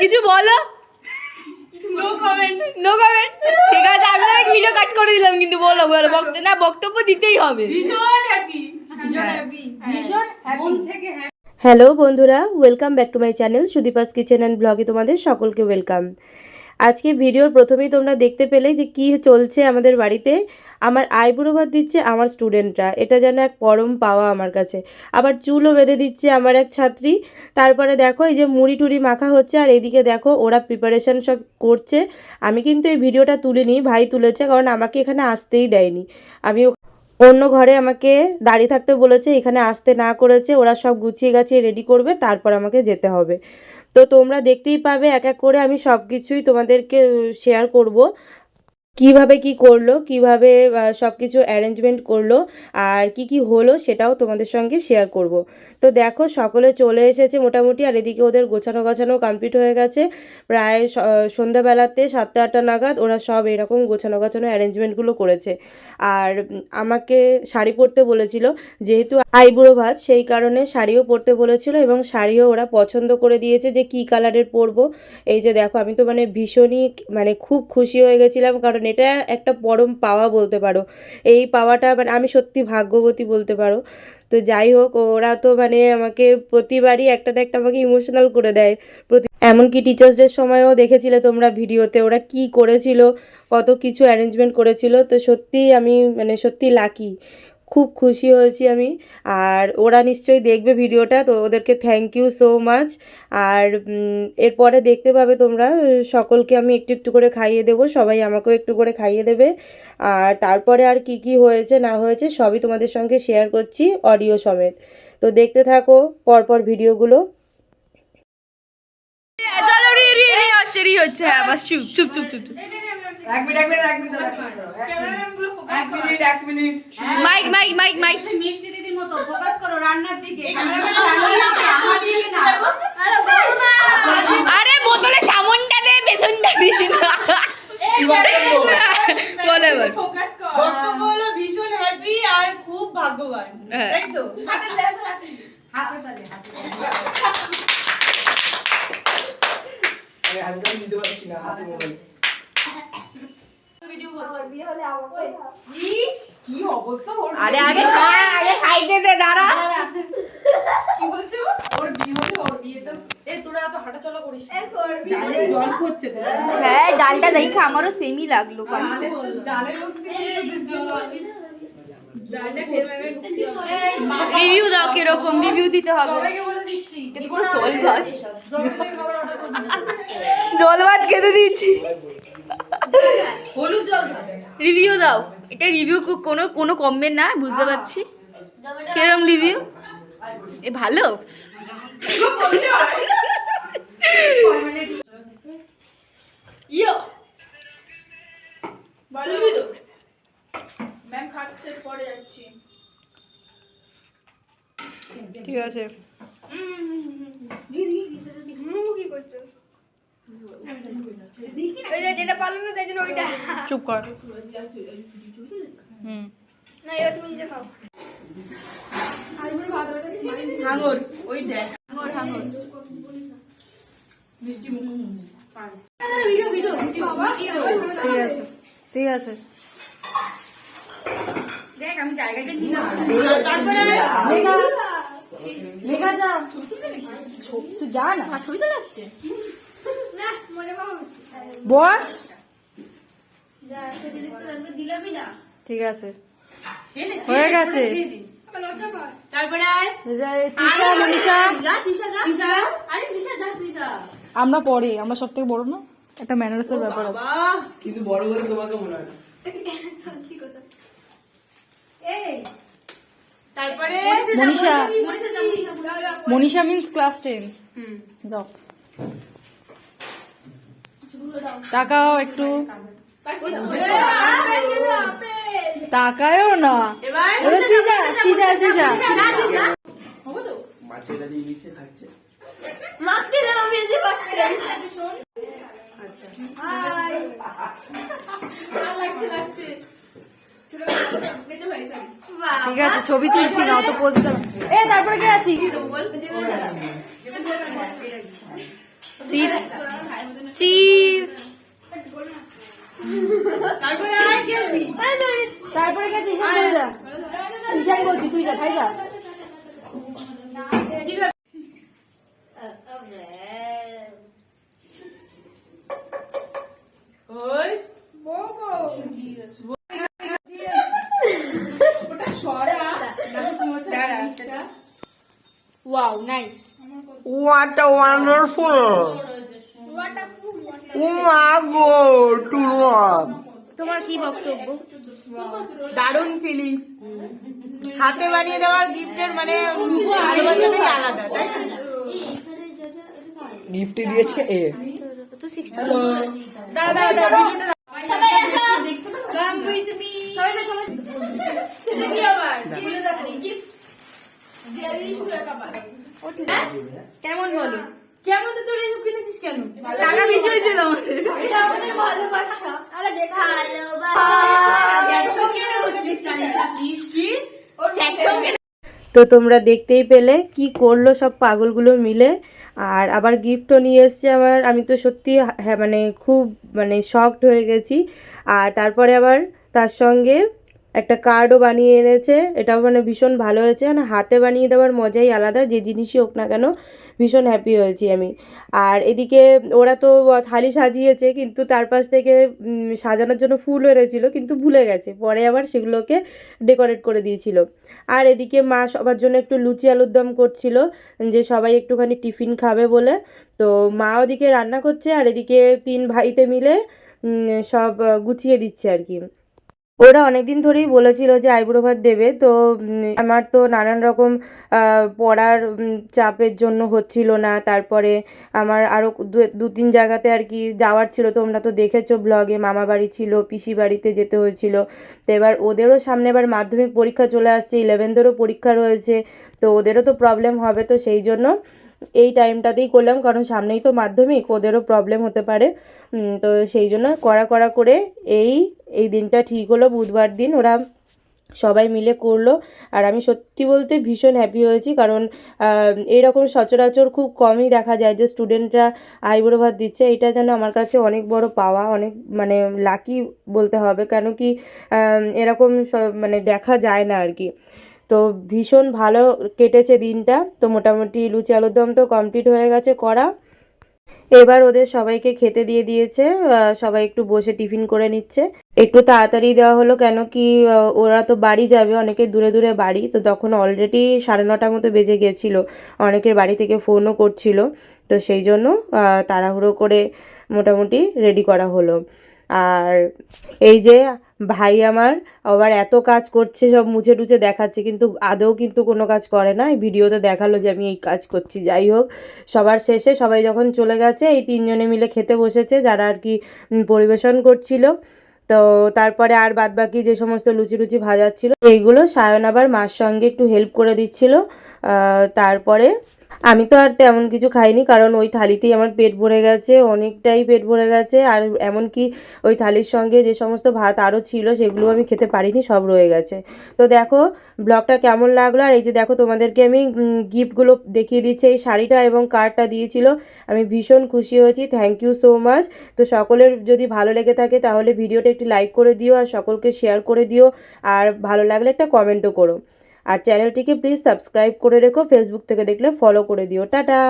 কিছু বলো? No comment no comment ঠিক আছে আমি তো ভিডিও কাট করে দিলাম কিন্তু বলো বলো বক্ত না বক্তব্য দিতেই হবে। ভীষণ হ্যাপি ভীষণ মন থেকে হ্যাঁ হ্যালো বন্ধুরা welcome back to my channel Sudipa's kitchen and ব্লগে তোমাদের সকলকে ওয়েলকাম আজকে ভিডিওর প্রথমেই তোমরা দেখতে পেলে যে কি চলছে আমাদের বাড়িতে। আমার আইবুড়ো ভাত দিচ্ছে আমার স্টুডেন্টরা। এটা যেন এক পরম পাওয়া আমার কাছে। আবার চুলও বেঁধে দিচ্ছে আমার এক ছাত্রী। তারপরে দেখো এই যে মুড়ি টুড়ি মাখা হচ্ছে আর এদিকে দেখো ওরা প্রিপারেশন সব করছে। আমি কিন্তু এই ভিডিওটা তুলিনি, ভাই তুলেছে কারণ আমাকে এখানে আসতেই দেয়নি। আমি অন্য ঘরে আমাকে দাঁড়িয়ে থাকতে বলেছে, এখানে আসতে না করেছে, ওরা সব গুছিয়ে গাছিয়ে রেডি করবে, তারপর আমাকে যেতে হবে। তো তোমরা দেখতেই পাবে, এক এক করে আমি সব কিছুই তোমাদেরকে শেয়ার করব। কীভাবে কি করল, কীভাবে সব কিছু অ্যারেঞ্জমেন্ট করল আর কি কি হলো সেটাও তোমাদের সঙ্গে শেয়ার করব। তো দেখো সকলে চলে এসেছে মোটামুটি আর এদিকে ওদের গোছানো গোছানো কমপ্লিট হয়ে গেছে। প্রায় সন্ধ্যাবেলাতে সাতটা আটটা নাগাদ ওরা সব এরকম গোছানো গোছানো অ্যারেঞ্জমেন্টগুলো করেছে। আর আমাকে শাড়ি পরতে বলেছিল, যেহেতু আইবুড়ো ভাত, সেই কারণে শাড়িও পরতে বলেছিল এবং শাড়িও ওরা পছন্দ করে দিয়েছে যে কী কালারের পরবো। এই যে দেখো আমি তো মানে ভীষণই মানে খুব খুশি হয়ে গেছিলাম কারণ এটা একটা পরম পাওয়া বলতে পারো। এই পাওয়াটা মানে আমি সত্যি ভাগ্যবতী বলতে পারো। তো যাই হোক, ওরা তো মানে আমাকে প্রতিবারই একটা না একটা আমাকে ইমোশনাল করে দেয়। প্রতি এমনকি টিচার্স ডের সময়ও দেখেছিলে তোমরা ভিডিওতে, ওরা কি করেছিল, কত কিছু অ্যারেঞ্জমেন্ট করেছিল। তো সত্যি আমি মানে সত্যি লাকি খুব খুশি হয়েছি আমি। আর ওরা নিশ্চয়ই দেখবে ভিডিওটা, তো ওদেরকে থ্যাংক ইউ সো মাচ আর এরপরে দেখতে পাবে তোমরা, সকলকে আমি একটু একটু করে খাইয়ে দেবো, সবাই আমাকেও একটু করে খাইয়ে দেবে। আর তারপরে আর কি কি হয়েছে, না হয়েছে, সবই তোমাদের সঙ্গে শেয়ার করছি অডিও সমেত। তো দেখতে থাকো পরপর ভিডিওগুলো। হ্যাঁ চুপ চুপ চুপ চুপ। এক মিনিট এক মিনিট এক মিনিট এক মিনিট এক minute. Mic mic mic mic. মিষ্টি দিদির মতো ফোকাস করো রান্নার দিকে। আরে বোতলে সামনটা দে পেছনটা দিস না। বলে এবার বক্তব্য হলো ভীষণ হ্যাপি আর খুব ভাগ্যবান। হ্যাঁ। তাই তো? হাতে তালে হাতে আমি হাতে নিতে পারছি না হাতে মোবাইল। আরে আগে খা আগে খাইতে দে দাঁড়া। কি বলছো? ওর বিয়ে হলে ওর বিয়ে এ তোরা এত হাঁটাচলা করিস না। ডালে জল পড়ছে তো হ্যাঁ ডালটা দেখে আমারও সেমই লাগল ফার্স্টে ডালের বসতে জল। রিভিউ দাও কীরকম রিভিউ দিতে হবে। জল ভাত। জল ভাত খেতে দিচ্ছি। রিভিউ দাও। এটা রিভিউ কোনো কোনো কমবে না বুঝতে পারছি। কিরম রিভিউ এ ভালো? ইয়ো। ঠিক আছে কি করছ ওই যে যেটা পারল না তাই জন্য ওইটা। চুপ কর। হুম। না এবার তুমি নিজে খাও। আলুর ভাত ওটা হাঙর ওই দেখ। হাঙ্গর হাঙ্গর ভিডিও ভিডিও ভিডিও ঠিক আছে ঠিক আছে। দেখ আমি জায়গাটা নিয়ে তারপরে মেঘা। যা। তুই যা না। ছবি তো লাগছে বস। ঠিক আছে। হয়ে গেছে। আমরা পরে আমরা সব থেকে বড় না? একটা ম্যানার্সের ব্যাপার আছে। কিন্তু বড় বলে তোমাকে মনে হয় তারপরে Manisha Manisha. Means class ten যাও। তাকাও একটু। তাকায়ও না। ঠিক আছে, ছবি তুলছি না, অত পোজ এ, তারপরে কে আছি সিট চিজ। তারপরে আয় গেলি তারপরে গেছে ঈশান চলে যা। ঈশান বলছি তুই যা খাই যা। What a wonderful! Oh my god, to love! তোমার কি বক্তব্য দারুণ ফিলিংস হাতে বানিয়ে দেওয়ার গিফটের মানে ভালোবাসাটাই আলাদা তাই? গিফটে দিয়েছে এ তো সিক্সটি সবাই আসো কাম উইথ মি সবাই তো সবাই কেমন বলো কেমন তো তোর এইসব কিনেছিস কেন টাকা বেশি হয়েছিল আমাদের এটা আমাদের ভালোবাসা আরে দেখ ভালোবাসা তো তোমরা দেখতেই পেলে কি করল সব পাগলগুলো মিলে। আর আবার গিফটও নিয়ে এসছে আমার আমি তো সত্যি হ্যাঁ মানে খুব মানে শকড হয়ে গেছি। আর তারপরে আবার তার সঙ্গে একটা কার্ডও বানিয়ে এনেছে। এটাও মানে ভীষণ ভালো হয়েছে। মানে হাতে বানিয়ে দেওয়ার মজাই আলাদা। যে জিনিসই হোক না কেন ভীষণ হ্যাপি হয়েছি আমি। আর এদিকে ওরা তো থালি সাজিয়েছে, কিন্তু তার পাশ থেকে সাজানোর জন্য ফুল এনেছিল, কিন্তু ভুলে গেছে। পরে আবার সেগুলোকে ডেকোরেট করে দিয়েছিল। আর এদিকে মা সবার জন্য একটু লুচি আলুর দম করছিল, যে সবাই একটুখানি টিফিন খাবে বলে। তো মা ওদিকে রান্না করছে আর এদিকে তিন ভাইতে মিলে সব গুছিয়ে দিচ্ছে আর কি। ওরা অনেক দিন ধরেই বলেছিল যে আইবুড়ো ভাত দেবে, তো আমার তো নানান রকম পড়ার চাপের জন্য হচ্ছিল না। তারপরে আমার আরও দু তিন জায়গাতে আর কি যাওয়ার ছিল, তোমরা তো দেখেছ ব্লগে, মামা বাড়ি ছিল, পিসি বাড়িতে যেতে হয়েছিল। তো এবার ওদেরও সামনে এবার মাধ্যমিক পরীক্ষা চলে আসছে ইলেভেনদেরও পরীক্ষা রয়েছে, তো ওদেরও তো প্রবলেম হবে তো সেই জন্য। এই টাইমটাতেই করলাম কারণ সামনেই তো মাধ্যমিক ওদেরও প্রবলেম হতে পারে। তো সেই জন্য কড়া কড়া করে এই এই দিনটা ঠিক হলো বুধবার দিন ওরা সবাই মিলে করল। আর আমি সত্যি বলতে ভীষণ হ্যাপি হয়েছি কারণ আহ, এইরকম সচরাচর খুব কমই দেখা যায় যে স্টুডেন্টরা আইবুড়ো ভাত দিচ্ছে। এটা যেন আমার কাছে অনেক বড় পাওয়া অনেক মানে লাকি বলতে হবে কেন কি এরকম মানে দেখা যায় না আর কি। তো ভীষণ ভালো কেটেছে দিনটা। তো মোটামুটি লুচি আলুর দম তো কমপ্লিট হয়ে গেছে করা এবার ওদের সবাইকে খেতে দিয়ে দিয়েছে সবাই একটু বসে টিফিন করে নিচ্ছে। একটু তাড়াতাড়ি দেওয়া হলো কেন কি ওরা তো বাড়ি যাবে, অনেকে দূরে দূরে বাড়ি। তো তখন অলরেডি সাড়ে নটার মতো বেজে গেছিল, অনেকের বাড়ি থেকে ফোনও করছিল। তো সেই জন্য তাড়াহুড়ো করে মোটামুটি রেডি করা হলো। আর এই যে ভাই আমার আবার এত কাজ করছে, সব মুছে টুছে দেখাচ্ছে, কিন্তু আদৌ কিন্তু কোনো কাজ করে না। ভিডিওতে দেখাল যে আমি এই কাজ করছি, যাই হোক। সবার শেষে সবাই যখন চলে গেছে, এই তিনজনে মিলে খেতে বসেছে, যারা আর কি পরিবেশন করছিল। তো তারপরে আর বাদ বাকি যে সমস্ত লুচি লুচি ভাজাচ্ছিল, এইগুলো সায়ন আবার মার সঙ্গে একটু হেল্প করে দিচ্ছিল। তারপরে আমি তো আর তেমন কিছু খাইনি, কারণ ওই থালিতেই আমার পেট ভরে গেছে, অনেকটাই পেট ভরে গেছে। আর এমনকি ওই থালির সঙ্গে যে সমস্ত ভাত আরও ছিল, সেগুলো আমি খেতে পারিনি, সব রয়ে গেছে। তো দেখো, ব্লগটা কেমন লাগল? আর এই যে দেখো, তোমাদেরকে আমি গিফটগুলো দেখিয়ে দিচ্ছি। এই শাড়িটা এবং কার্ডটা দিয়েছিল। আমি ভীষণ খুশি হয়েছি। থ্যাংক ইউ সো মাচ তো সকলের যদি ভালো লেগে থাকে, তাহলে ভিডিওটা একটি লাইক করে দিও, আর সকলকে শেয়ার করে দিও। আর ভালো লাগলে একটা কমেন্টও করো। আর চ্যানেলটিকে প্লিজ সাবস্ক্রাইব করে রেখো ফেসবুক থেকে দেখলে ফলো করে দিও। টাটা!